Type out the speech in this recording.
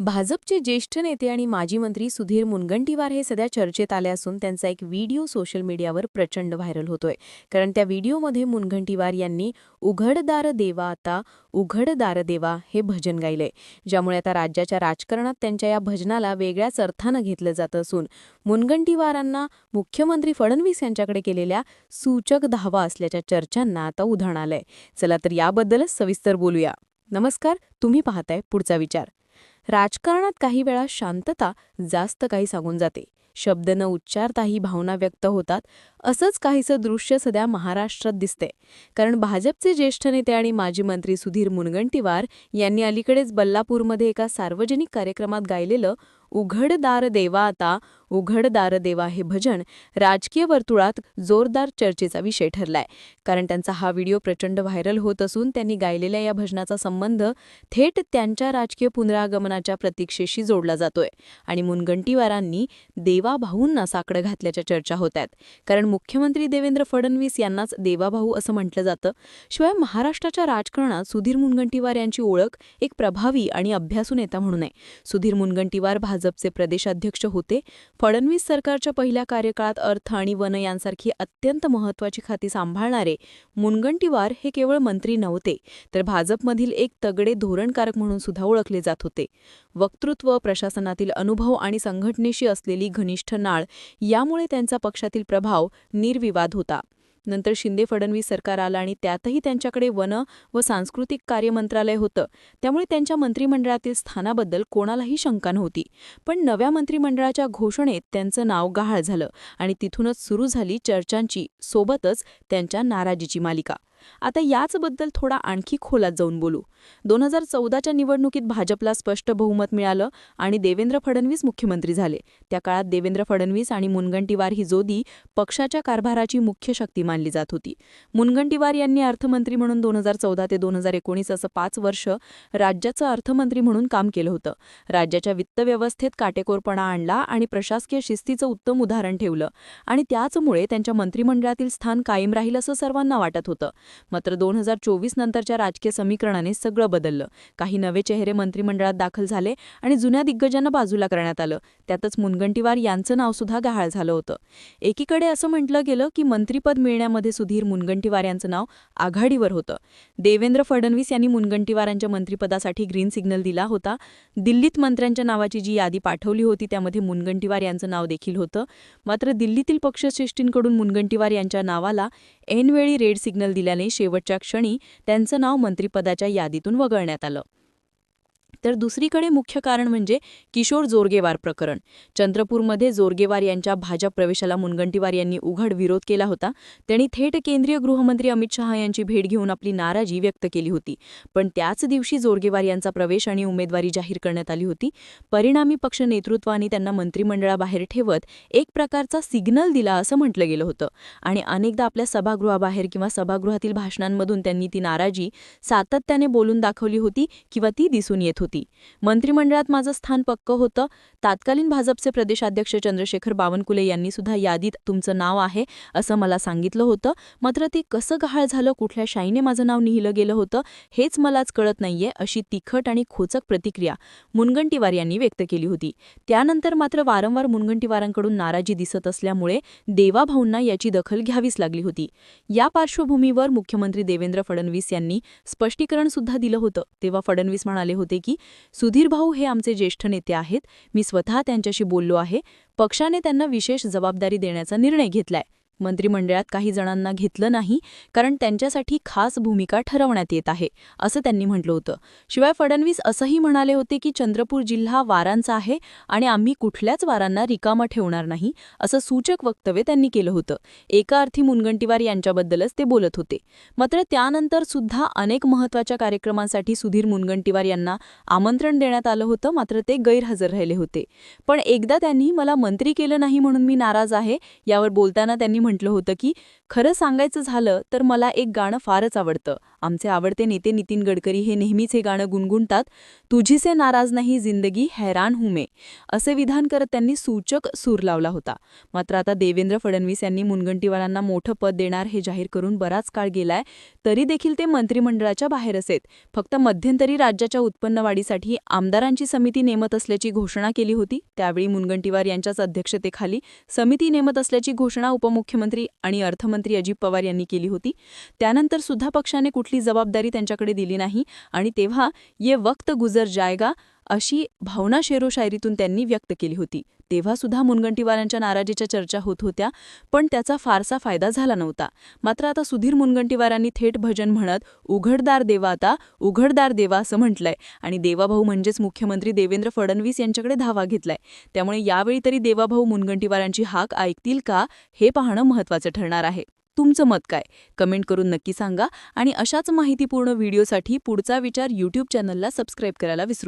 भाजपचे ज्येष्ठ नेते आणि माजी मंत्री सुधीर मुनगंटीवार हे सध्या चर्चेत आले असून त्यांचा एक व्हिडिओ सोशल मीडियावर प्रचंड व्हायरल होतोय. कारण त्या व्हिडिओमध्ये मुनगंटीवार यांनी उघडदार देवा आता उघडदार देवा हे भजन गायलंय ज्यामुळे आता राज्याच्या राजकारणात त्यांच्या या भजनाला वेगळ्याच अर्थानं घेतलं जात असून मुनगंटीवारांना मुख्यमंत्री फडणवीस यांच्याकडे केलेल्या सूचक धावा असल्याच्या चर्चांना आता उधाण आलंय. चला तर याबद्दलच सविस्तर बोलूया. नमस्कार तुम्ही पाहताय पुढचा विचार. राजकारणात काही वेळा शांतता जास्त काही सांगून जाते. शब्द न उच्चारताही भावना व्यक्त होतात असंच काहीसं दृश्य सध्या महाराष्ट्रात दिसते कारण भाजपचे ज्येष्ठ नेते आणि माजी मंत्री सुधीर मुनगंटीवार यांनी अलीकडेच बल्लापूरमध्ये एका सार्वजनिक कार्यक्रमात गायलेलं उघडदार देवा आता उघडदार देवा हे भजन राजकीय वर्तुळात जोरदार चर्चेचा विषय ठरलाय. कारण त्यांचा हा व्हिडिओ प्रचंड व्हायरल होत असून त्यांनी गायलेल्या या भजनाचा संबंध थेट त्यांच्या राजकीय पुनरागमनाच्या प्रतीक्षेशी जोडला जातोय. आणि मुनगंटीवारांनी देवाभाऊंना साकडं घातल्याच्या चर्चा होत आहेत कारण मुख्यमंत्री देवेंद्र फडणवीस यांनाच देवाभाऊ असं म्हटलं जातं. शिवाय महाराष्ट्राच्या राजकारणात सुधीर मुनगंटीवार यांची ओळख एक प्रभावी आणि अभ्यासू नेता म्हणून आहे. सुधीर मुनगंटीवार भाजपचे प्रदेशाध्यक्ष होते. फडणवीस सरकारच्या पहिल्या कार्यकाळात अर्थ आणि वन यांसारखी अत्यंत महत्वाची खाती सांभाळणारे मुनगंटीवार हे केवळ मंत्री नव्हते तर भाजपमधील एक तगडे धोरणकारक म्हणून सुद्धा ओळखले जात होते. वक्तृत्व प्रशासनातील अनुभव आणि संघटनेशी असलेली घनिष्ठ कनिष्ठ नाळ यामुळे त्यांचा पक्षातील प्रभाव निर्विवाद होता. नंतर शिंदे फडणवीस सरकार आला आणि त्यातही त्यांच्याकडे वन व सांस्कृतिक कार्य मंत्रालय होतं. त्यामुळे त्यांच्या मंत्रिमंडळातील स्थानाबद्दल कोणालाही शंका नव्हती. पण नव्या मंत्रिमंडळाच्या घोषणेत त्यांचं नाव गहाळ झालं आणि तिथूनच सुरू झाली चर्चांची सोबतच त्यांच्या नाराजीची मालिका. आता याचबद्दल थोडा आणखी खोलात जाऊन बोलू. दोन हजार चौदाच्या निवडणुकीत भाजपला स्पष्ट बहुमत मिळालं आणि देवेंद्र फडणवीस मुख्यमंत्री झाले. त्या काळात देवेंद्र फडणवीस आणि मुनगंटीवार ही जोदी पक्षाच्या कारभाराची मुख्य शक्ती मानली जात होती. मुनगंटीवार यांनी अर्थमंत्री म्हणून दोन हजार चौदा ते दोन हजार एकोणीस असं पाच वर्ष राज्याचं अर्थमंत्री म्हणून काम केलं होतं. राज्याच्या वित्तव्यवस्थेत काटेकोरपणा आणला आणि प्रशासकीय शिस्तीचं उत्तम उदाहरण ठेवलं आणि त्याचमुळे त्यांच्या मंत्रिमंडळातील स्थान कायम राहील असं सर्वांना वाटत होतं. मात्र दोन हजार चोवीस नंतरच्या राजकीय समीकरणाने सगळं बदललं. काही नवे चेहरे मंत्रिमंडळात दाखल झाले आणि जुन्या दिग्गजांना बाजूला करण्यात आलं. त्यातच मुनगंटीवार यांचं नावसुद्धा गहाळ झालं होतं. एकीकडे असं म्हटलं गेलं की मंत्रीपद मिळण्यामध्ये सुधीर मुनगंटीवार यांचं नाव आघाडीवर होतं. देवेंद्र फडणवीस यांनी मुनगंटीवारांच्या मंत्रिपदासाठी ग्रीन सिग्नल दिला होता. दिल्लीत मंत्र्यांच्या नावाची जी यादी पाठवली होती त्यामध्ये मुनगंटीवार यांचं नाव देखील होतं. मात्र दिल्लीतील पक्षश्रेष्ठींकडून मुनगंटीवार यांच्या नावाला ऐनवेळी रेड सिग्नल दिल्याने शेवटच्या क्षणी त्यांचं नाव मंत्रिपदाच्या यादीतून वगळण्यात आलं. तर दुसरीकडे मुख्य कारण म्हणजे किशोर जोरगेवार प्रकरण. चंद्रपूरमध्ये जोरगेवार यांच्या भाजप प्रवेशाला मुनगंटीवार यांनी उघड विरोध केला होता. त्यांनी थेट केंद्रीय गृहमंत्री अमित शहा यांची भेट घेऊन आपली नाराजी व्यक्त केली होती. पण त्याच दिवशी जोरगेवार यांचा प्रवेश आणि उमेदवारी जाहीर करण्यात आली होती. परिणामी पक्ष नेतृत्वाने त्यांना मंत्रिमंडळाबाहेर ठेवत एक प्रकारचा सिग्नल दिला असं म्हटलं गेलं होतं. आणि अनेकदा आपल्या सभागृहाबाहेर किंवा सभागृहातील भाषणांमधून त्यांनी ती नाराजी सातत्याने बोलून दाखवली होती किंवा ती दिसून येत होती. मंत्रिमंडळात माझं स्थान पक्क होतं. तात्कालीन भाजपचे प्रदेशाध्यक्ष चंद्रशेखर बावनकुले यांनी सुद्धा यादीत तुमचं नाव आहे असं मला सांगितलं होतं. मात्र ते कसं गहाळ झालं कुठल्या शाईने माझं नाव लिहिलं गेलं होतं हेच मलाच कळत नाहीये अशी तिखट आणि खोचक प्रतिक्रिया मुनगंटीवार यांनी व्यक्त केली होती. त्यानंतर मात्र वारंवार मुनगंटीवारांकडून नाराजी दिसत असल्यामुळे देवाभाऊंना याची दखल घ्यावीच लागली होती. या पार्श्वभूमीवर मुख्यमंत्री देवेंद्र फडणवीस यांनी स्पष्टीकरण सुद्धा दिलं होतं. तेव्हा फडणवीस म्हणाले होते की सुधीर भाऊ हे आमचे ज्येष्ठ नेते आहेत. मी स्वतः त्यांच्याशी बोललो आहे. पक्षाने त्यांना विशेष जबाबदारी देण्याचा निर्णय घेतलाय. मंत्रिमंडळात काही जणांना घेतलं नाही कारण त्यांच्यासाठी खास भूमिका ठरवण्यात येत आहे असं त्यांनी म्हटलं होतं. शिवाय फडणवीस असंही म्हणाले होते की चंद्रपूर जिल्हा वारांचा आहे आणि आम्ही कुठल्याच वारांना रिकामा ठेवणार नाही असं सूचक वक्तव्य त्यांनी केलं होतं. एका अर्थी मुनगंटीवार यांच्याबद्दलच ते बोलत होते. मात्र त्यानंतर सुद्धा अनेक महत्त्वाच्या कार्यक्रमांसाठी सुधीर मुनगंटीवार यांना आमंत्रण देण्यात आलं होतं मात्र ते गैरहजर राहिले होते. पण एकदा त्यांनी मला मंत्री केलं नाही म्हणून मी नाराज आहे यावर बोलताना त्यांनी म्हटलं होतं की खरं सांगायचं झालं तर मला एक गाणं फारच आवडतं. आमचे आवडते नेते नितीन गडकरी हे नेहमीच हे गाणं गुणगुणतात. तुझीसे नाराज नाही जिंदगी हैरान हुमे असे विधान करत त्यांनी सूचक सूर लावला होता. मात्र आता देवेंद्र फडणवीस यांनी मुनगंटीवारांना मोठं पद देणार हे जाहीर करून बराच काळ गेलाय तरी देखील ते मंत्रिमंडळाच्या बाहेरच आहेत. फक्त मध्यंतरी राज्याच्या उत्पन्न वाढीसाठी आमदारांची समिती नेमत असल्याची घोषणा केली होती. त्यावेळी मुनगंटीवार यांच्याच अध्यक्षतेखाली समिती नेमत असल्याची घोषणा उपमुख्यमंत्री आणि अर्थमंत्री अजित पवार यांनी केली होती. त्यानंतर सुद्धा पक्षाने कुठली जबाबदारी त्यांच्याकडे दिली नाही आणि तेव्हा ये वक्त गुजर जायगा अशी भावना शेरो शायरीतून त्यांनी व्यक्त केली होती. तेव्हासुद्धा मुनगंटीवारांच्या नाराजीच्या चर्चा होत होत्या पण त्याचा फारसा फायदा झाला नव्हता. मात्र आता सुधीर मुनगंटीवारांनी थेट भजन म्हणत उघडदार देवा आता उघडदार देवा असं म्हटलंय. आणि देवाभाऊ म्हणजेच मुख्यमंत्री देवेंद्र फडणवीस यांच्याकडे धावा घेतलाय. त्यामुळे यावेळी तरी देवाभाऊ मुनगंटीवारांची हाक ऐकतील का हे पाहणं महत्त्वाचं ठरणार आहे. तुमचं मत काय? कमेंट करून नक्की सांगा. आणि अशाच माहितीपूर्ण व्हिडिओसाठी पुढचा विचार यूट्यूब चॅनलला सबस्क्राईब करायला विसरू